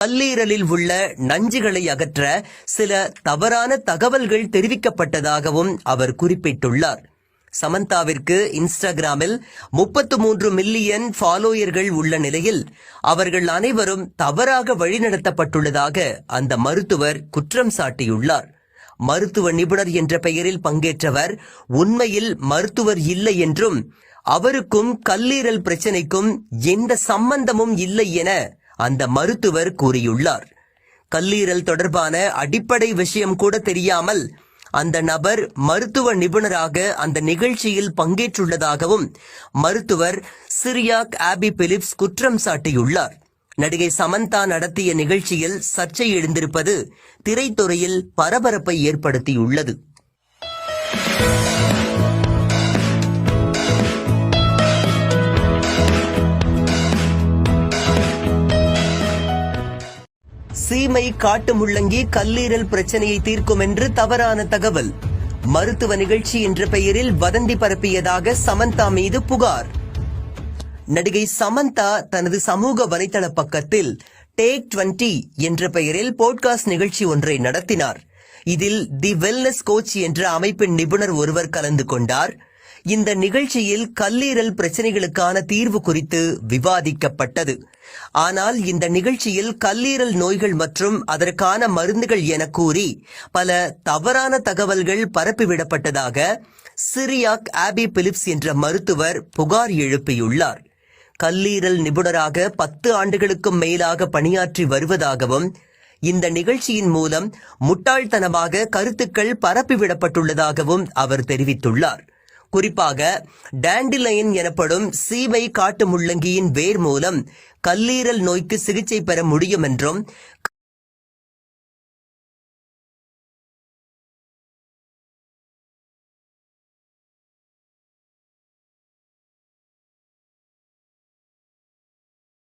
கல்லீரலில் உள்ள நஞ்சுகளை அகற்ற சில தவறான தகவல்கள் தெரிவிக்கப்பட்டதாகவும் அவர் குறிப்பிட்டுள்ளார். சமந்தாவிற்கு இன்ஸ்டாகிராமில் முப்பத்து மூன்று மில்லியன் ஃபாலோயர்கள் உள்ள நிலையில் அவர்கள் அனைவரும் தவறாக வழிநடத்தப்பட்டுள்ளதாக அந்த மருத்துவர் குற்றம் சாட்டியுள்ளார். மருத்துவ நிபுணர் என்ற பெயரில் பங்கேற்றவர் உண்மையில் மருத்துவர் இல்லை என்றும் அவருக்கும் கல்லீரல் பிரச்சனைக்கும் எந்த சம்பந்தமும் இல்லை என அந்த மருத்துவர் கூறியுள்ளார். கல்லீரல் தொடர்பான அடிப்படை விஷயம் கூட தெரியாமல் அந்த நபர் மருத்துவ நிபுணராக அந்த நிகழ்ச்சியில் பங்கேற்றுள்ளதாகவும் மருத்துவர் சிரியாக் ஆபி பிலிப்ஸ் குற்றம் சாட்டியுள்ளார். நடிகை சமந்தா நடத்திய நிகழ்ச்சியில் சர்ச்சை எழுந்திருப்பது திரைத்துறையில் பரபரப்பை ஏற்படுத்தியுள்ளது. சீமை காட்டு முள்ளங்கி கல்லீரல் பிரச்சனையை தீர்க்கும் என்று தவறான தகவல். மருத்துவ நிகழ்ச்சி என்ற பெயரில் வதந்தி பரப்பியதாக சமந்தா மீது புகார். நடிகை சமந்தா தனது சமூக வலைதள பக்கத்தில் டேக் 20 என்ற பெயரில் போட்காஸ்ட் நிகழ்ச்சி ஒன்றை நடத்தினார். இதில் தி வெல்னஸ் கோச் என்ற அமைப்பின் நிபுணர் ஒருவர் கலந்து கொண்டார். இந்த நிகழ்ச்சியில் கல்லீரல் பிரச்சனைகளுக்கான தீர்வு குறித்து விவாதிக்கப்பட்டது. ஆனால் இந்த நிகழ்ச்சியில் கல்லீரல் நோய்கள் மற்றும் அதற்கான மருந்துகள் என கூறி பல தவறான தகவல்கள் பரப்பிவிடப்பட்டதாக சிரியாக் ஆபி பிலிப்ஸ் என்ற மருத்துவர் புகார் எழுப்பியுள்ளார். கல்லீரல் நிபுணராக பத்து ஆண்டுகளுக்கும் மேலாக பணியாற்றி வருவதாகவும் இந்த நிகழ்ச்சியின் மூலம் முட்டாள்தனமாக கருத்துக்கள் பரப்பிவிடப்பட்டுள்ளதாகவும் அவர் தெரிவித்துள்ளார். குறிப்பாக டாண்டிலைன் எனப்படும் சீமை காட்டு முள்ளங்கியின் வேர் மூலம் கல்லீரல் நோய்க்கு சிகிச்சை பெற முடியும் என்றும்